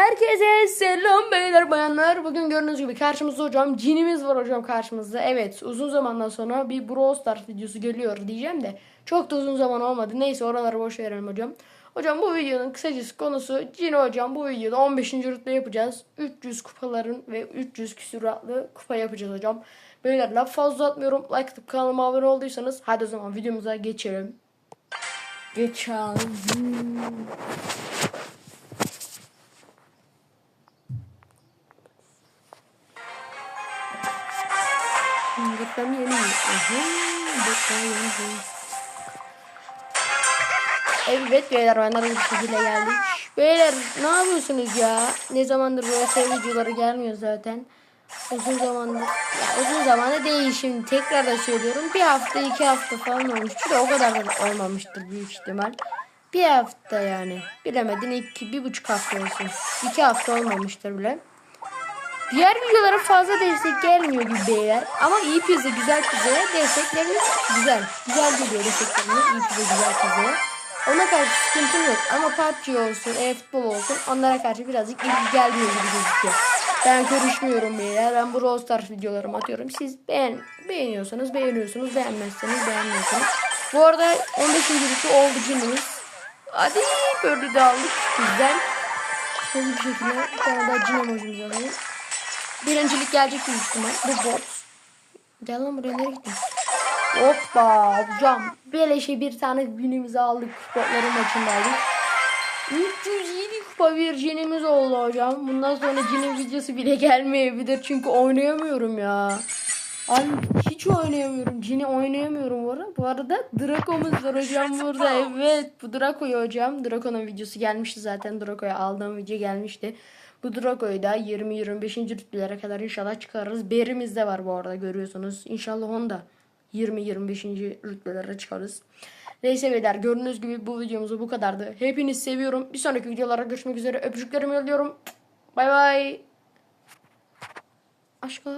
Herkese selam beyler bayanlar. Bugün gördüğünüz gibi karşımızda hocam cinimiz var hocam karşımızda. Evet uzun zamandan sonra bir Brawl Stars videosu geliyor diyeceğim de çok da uzun zaman olmadı. Neyse oraları boş verelim hocam. Hocam bu videonun kısacası konusu Cini hocam bu videoda 15. rütbe yapacağız. 300 kupaların ve 300 küsuratlı kupa yapacağız hocam. Beyler laf fazla atmıyorum. Like atıp kanalıma abone olduysanız hadi o zaman videomuza geçelim. Geçelim. Reklam yeni. Aha, reklam yeni. Evet beyler oyunlara bir şekilde geldik. Beyler ne yapıyorsunuz ya? Ne zamandır böyle şey videoları gelmiyor zaten. Uzun zamandır. Ya uzun zamanda değil şimdi. Tekrar da söylüyorum. Bir hafta iki hafta falan olmuştur. O kadar da olmamıştır büyük ihtimal. Bir hafta yani. Bilemedin iki, bir buçuk hafta olsun. İki hafta olmamıştır bile. Diğer videolara fazla destek gelmiyor gibi beyler. Ama iyi pizza güzel pizzaya destekleriniz güzel. Güzel geliyor destekleriniz iyi pizza güzel pizzaya. Ona karşı sıkıntım yok. Ama PUBG olsun, e-futbol olsun onlara karşı birazcık ilgi gelmiyor gibi gözüküyor. Ben görüşmüyorum beyler. Ben bu Brawl Stars videolarımı atıyorum. Siz beğen, beğeniyorsanız beğeniyorsunuz. Beğenmezseniz beğenmiyorsunuz. Bu arada 15. birisi oldu cinimiz. Hadi böyle de aldık. Güzel. Hızlı bir şekilde bir tane daha cin emojimizi alalım. Birincilik gelecek büyük ihtimal. Bu bot. Gel lan buraya nereye gittin? Hoppa hocam. Beleşe bir tane günümüzü aldık. Botların maçında aldık. 307 kupa bir cinimiz oldu hocam. Bundan sonra cinin videosu bile gelmeyebilir. Çünkü oynayamıyorum ya. Ay hiç oynayamıyorum. Cini oynayamıyorum bu arada. Bu arada Draco'muz var hocam burada. Evet bu Draco'yu hocam. Draco'nun videosu gelmişti zaten. Draco'ya aldığım video gelmişti. Bu Draco'yu da 20-25. rütbelere kadar inşallah çıkarırız. Berimiz de var bu arada görüyorsunuz. İnşallah onu da 20-25. rütbelere çıkarız. Neyse beyler gördüğünüz gibi bu videomuz bu kadardı. Hepinizi seviyorum. Bir sonraki videolara görüşmek üzere. Öpücüklerimi yolluyorum. Bay bay. Aşklar.